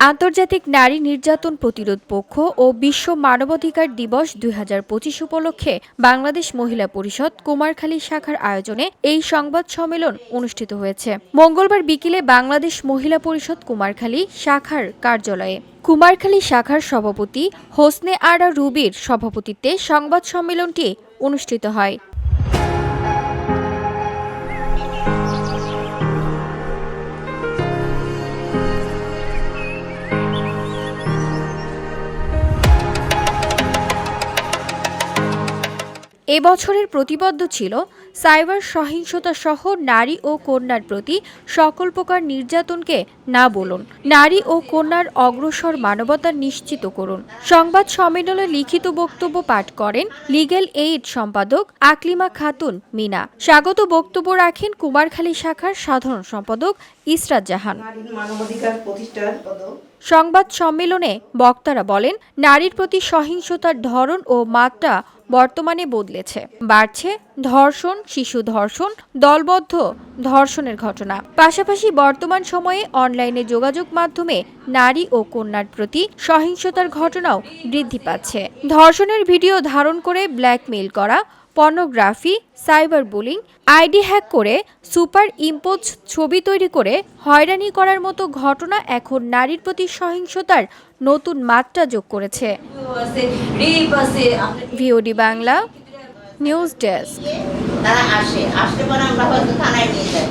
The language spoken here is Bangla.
আন্তর্জাতিক নারী নির্যাতন প্রতিরোধ পক্ষ ও বিশ্ব মানবাধিকার দিবস দুই হাজার পঁচিশ উপলক্ষে বাংলাদেশ মহিলা পরিষদ কুমারখালী শাখার আয়োজনে এই সংবাদ সম্মেলন অনুষ্ঠিত হয়েছে। মঙ্গলবার বিকেলে বাংলাদেশ মহিলা পরিষদ কুমারখালী শাখার কার্যালয়ে। কুমারখালী শাখার সভাপতি হোসনে আরা রুবির সভাপতিত্বে সংবাদ সম্মেলনটি অনুষ্ঠিত হয়। এবছরের প্রতিবদ্ধ ছিল সাইবার সহিংসতা সহ নারী ও কন্যার প্রতি সকল প্রকার নির্যাতনকে না বলুন নারী ও কন্যার অগ্রসর মানবতা নিশ্চিত করুন। সংবাদ সম্মেলনে লিখিত বক্তব্য পাঠ করেন লিগেল এইড সম্পাদক আকলিমা খাতুন মিনা। স্বাগত বক্তব্য রাখেন কুমারখালী শাখার সাধারণ সম্পাদক ইসরাত জাহান। মানবাধিকার প্রতিষ্ঠার সংবাদ সম্মেলনে বক্তারা বলেন নারীর প্রতি সহিংসতার ধরন ও মাত্রা বর্তমানে বদলেছে। বাড়ছে ধর্ষণ, শিশু ধর্ষণ, দলবদ্ধ ধর্ষণের ঘটনা। পাশাপাশি বর্তমান সময়ে অনলাইনে যোগাযোগ মাধ্যমে নারী ও কন্যার প্রতি সহিংসতার ঘটনাও বৃদ্ধি পাচ্ছে। ধর্ষণের ভিডিও ধারণ করে ব্ল্যাকমেইল করা pornography, cyber bullying, ID hack করে সুপার ইম্পোজ ছবি তৈরি করে হয়রানি করার মতো ঘটনা এখন নারীর প্রতি সহিংসতার নতুন মাত্রা যোগ করেছে। VOD Bangla, news desk. আসে আমরা হয়তো থানায় নিয়ে যাই।